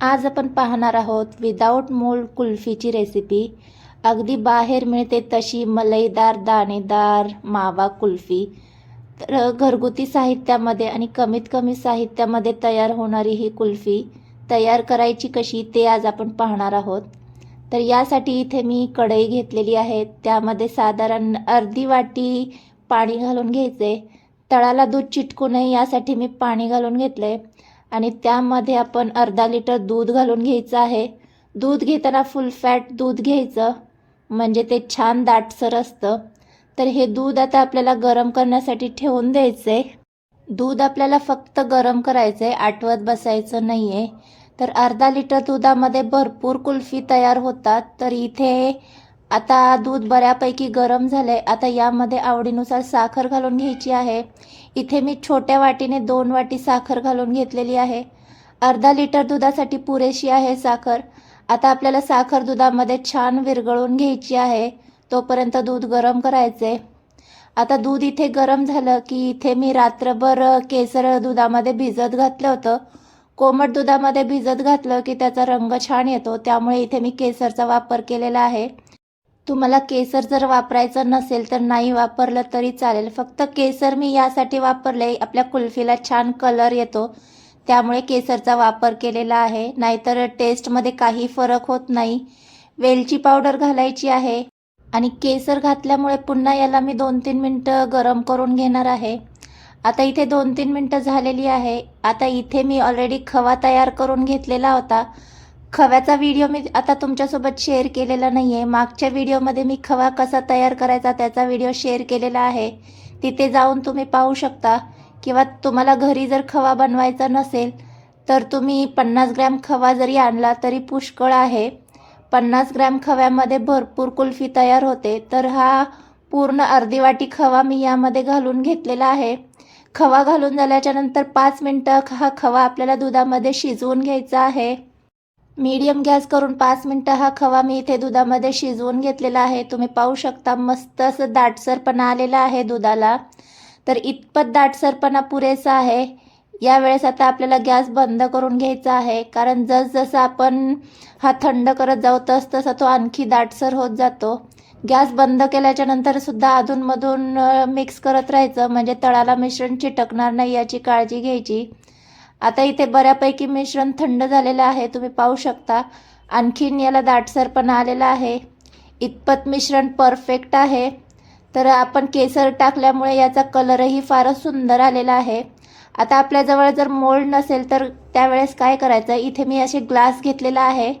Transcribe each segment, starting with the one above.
आज आपण पाहणार आहोत विदाऊट मोल्ड कुल्फीची रेसिपी अगदी बाहेर मिळते तशी मलईदार दाणेदार मावा कुल्फी. तर घरगुती साहित्यामध्ये आणि कमीत कमी साहित्यामध्ये तयार होणारी ही कुल्फी तयार करायची कशी ते आज आपण पाहणार आहोत. तर यासाठी इथे मी कढई घेतलेली आहे. त्यामध्ये साधारण अर्धी वाटी पाणी घालून घ्यायचे. तळाला दूध चिटकू नये यासाठी मी पाणी घालून घेतले आणि त्यामध्ये आपण अर्धा लिटर दूध घालून घ्यायचं आहे. दूध घेताना फुल फॅट दूध घ्यायचं म्हणजे ते छान दाटसर असतं. तर हे दूध आता आपल्याला गरम करण्यासाठी ठेवून द्यायचं आहे दूध आपल्याला फक्त गरम करायचं आहे आटवत बसायचं नाही आहे तर अर्धा लिटर दुधामध्ये भरपूर कुल्फी तयार होतात. तर इथे आता दूध बऱ्यापैकी गरम झालं आहे आता यामध्ये आवडीनुसार साखर घालून घ्यायची आहे. इथे मी छोट्या वाटीने दोन वाटी साखर घालून घेतलेली आहे. अर्धा लिटर दुधासाठी पुरेशी आहे साखर. आता आपल्याला साखर दुधामध्ये छान विरघळून घ्यायची आहे. तोपर्यंत दूध गरम करायचे. आता दूध इथे गरम झालं की इथे मी रात्रभर केसर दुधामध्ये भिजत घातलं होतं. कोमट दुधामध्ये भिजत घातलं की त्याचा रंग छान येतो. त्यामुळे इथे मी केसरचा वापर केलेला आहे. तुम्हाला केसर जर वापरायचं नसेल तर नाही वापरलं तरी चालेल. फक्त केसर मी यासाठी वापरले आपल्या कुल्फीला छान कलर येतो. त्यामुळे केसरचा वापर केलेला आहे. नाहीतर टेस्टमध्ये काही फरक होत नाही. वेलची पावडर घालायची आहे. आणि केसर घातल्यामुळे पुन्हा याला मी दोन तीन मिनटं गरम करून घेणार आहे. आता इथे दोन तीन मिनटं झालेली आहे. आता इथे मी ऑलरेडी खवा तयार करून घेतलेला होता. खव्याचा व्हिडिओ मी आता तुमच्यासोबत शेअर केलेला नाही आहे मागच्या व्हिडिओमध्ये मी खवा कसा तयार करायचा त्याचा व्हिडिओ शेअर केलेला आहे. तिथे जाऊन तुम्ही पाहू शकता. किंवा तुम्हाला घरी जर खवा बनवायचा नसेल तर तुम्ही पन्नास ग्रॅम खवा जरी आणला तरी पुष्कळ आहे. पन्नास ग्रॅम खव्यामध्ये भरपूर कुल्फी तयार होते. तर हा पूर्ण अर्धी वाटी खवा मी यामध्ये घालून घेतलेला आहे. खवा घालून झाल्याच्यानंतर पाच मिनटं हा खवा आपल्याला दुधामध्ये शिजवून घ्यायचा आहे. मीडियम गॅस करून पाच मिनटं हा खवा मी इथे दुधामध्ये शिजवून घेतलेला आहे. तुम्ही पाहू शकता मस्त असं दाटसरपणा आलेला आहे दुधाला. तर इतपत दाटसरपणा पुरेसा आहे. यावेळेस आता आपल्याला गॅस बंद करून घ्यायचा आहे. कारण जसजसं आपण हा थंड करत जाऊ तस तसा तो आणखी दाटसर होत जातो. गॅस बंद केल्याच्यानंतर सुद्धा अधूनमधून मिक्स करत राहायचं. म्हणजे तळाला मिश्रण चिटकणार नाही याची काळजी घ्यायची. आता इथे बऱ्यापैकी मिश्रण थंड झालेलं आहे तुम्ही पाहू शकता. आणखीन याला दाटसरपणा आलेला आहे. इतपत मिश्रण परफेक्ट आहे. तर आपण केसर टाकल्यामुळे याचा कलरही फारच सुंदर आलेला आहे. आता आपल्याजवळ जर मोल्ड नसेल तर त्यावेळेस काय करायचं? इथे मी असे ग्लास घेतलेला आहे.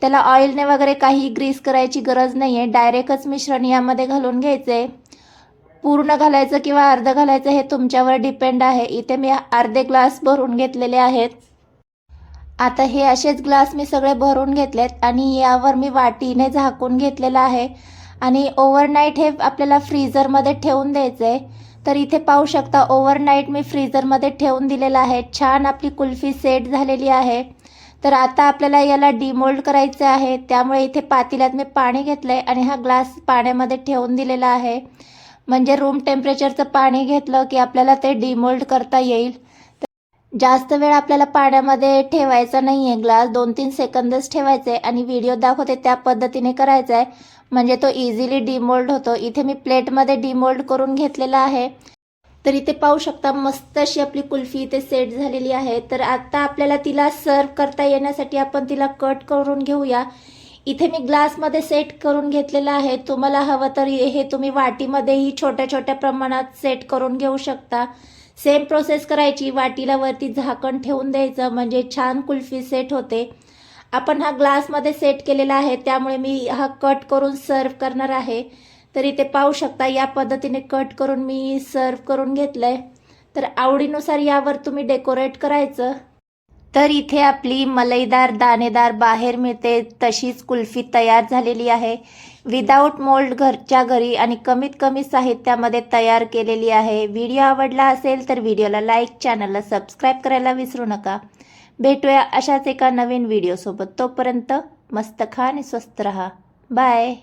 त्याला ऑइलने वगैरे काही ग्रीस करायची गरज नाही आहे डायरेक्टच मिश्रण यामध्ये घालून घ्यायचं आहे पूर्ण घालायचं किंवा अर्ध घालायचं हे तुमच्यावर डिपेंड आहे. इथे मी अर्धे ग्लास भरून घेतलेले आहेत. आता हे असेच ग्लास मी सगळे भरून घेतलेत आणि यावर मी वाटीने झाकून घेतलेलं आहे. आणि ओव्हरनाईट हे आपल्याला फ्रीझरमध्ये ठेवून द्यायचं आहे तर इथे पाहू शकता ओव्हरनाईट मी फ्रीझरमध्ये ठेवून दिलेलं आहे. छान आपली कुल्फी सेट झालेली आहे. तर आता आपल्याला याला डिमोल्ड करायचं आहे. त्यामुळे इथे पातेल्यात मी पाणी घेतलं आहे आणि हा ग्लास पाण्यामध्ये ठेवून दिलेला आहे. म्हणजे रूम टेम्परेचरचं पाणी घेतलं की आपल्याला ते डिमोल्ड करता येईल. जास्त वेळ आपल्याला पाण्यामध्ये ठेवायचा नाही आहे ग्लास दोन तीन सेकंदच ठेवायचे आणि व्हिडिओ दाखवते त्या पद्धतीने करायचा आहे म्हणजे तो इझिली डिमोल्ड होतो. इथे मी प्लेटमध्ये डिमोल्ड करून घेतलेला आहे. तर इथे पाहू शकता मस्त अशी आपली कुल्फी इथे सेट झालेली आहे. तर आता आपल्याला तिला सर्व करता येण्यासाठी आपण तिला कट करून घेऊया. इथे मी ग्लासमध्ये सेट करून घेतलेलं आहे. तुम्हाला हवं तर हे तुम्ही वाटीमध्येही छोट्या छोट्या प्रमाणात सेट करून घेऊ शकता. सेम प्रोसेस करायची. वाटीला वरती झाकण ठेवून द्यायचं. म्हणजे छान कुल्फी सेट होते. आपण हा ग्लासमध्ये सेट केलेला आहे. त्यामुळे मी हा कट करून सर्व करणार आहे. तर इथे पाहू शकता. या पद्धतीने कट करून मी सर्व करून घेतलं आहे तर आवडीनुसार यावर तुम्ही डेकोरेट करायचं. तर इथे आपली मलईदार दाणेदार बाहेर मिळते तशीच कुल्फी तयार झालेली आहे. विदाऊट मोल्ड घरच्या घरी आणि कमीत कमी साहित्यामध्ये तयार केलेली आहे. व्हिडिओ आवडला असेल तर व्हिडिओला लाईक चॅनलला सबस्क्राईब करायला विसरू नका. भेटूया अशाच एका नवीन व्हिडिओसोबत तोपर्यंत मस्त खा आणि स्वस्त रहा. बाय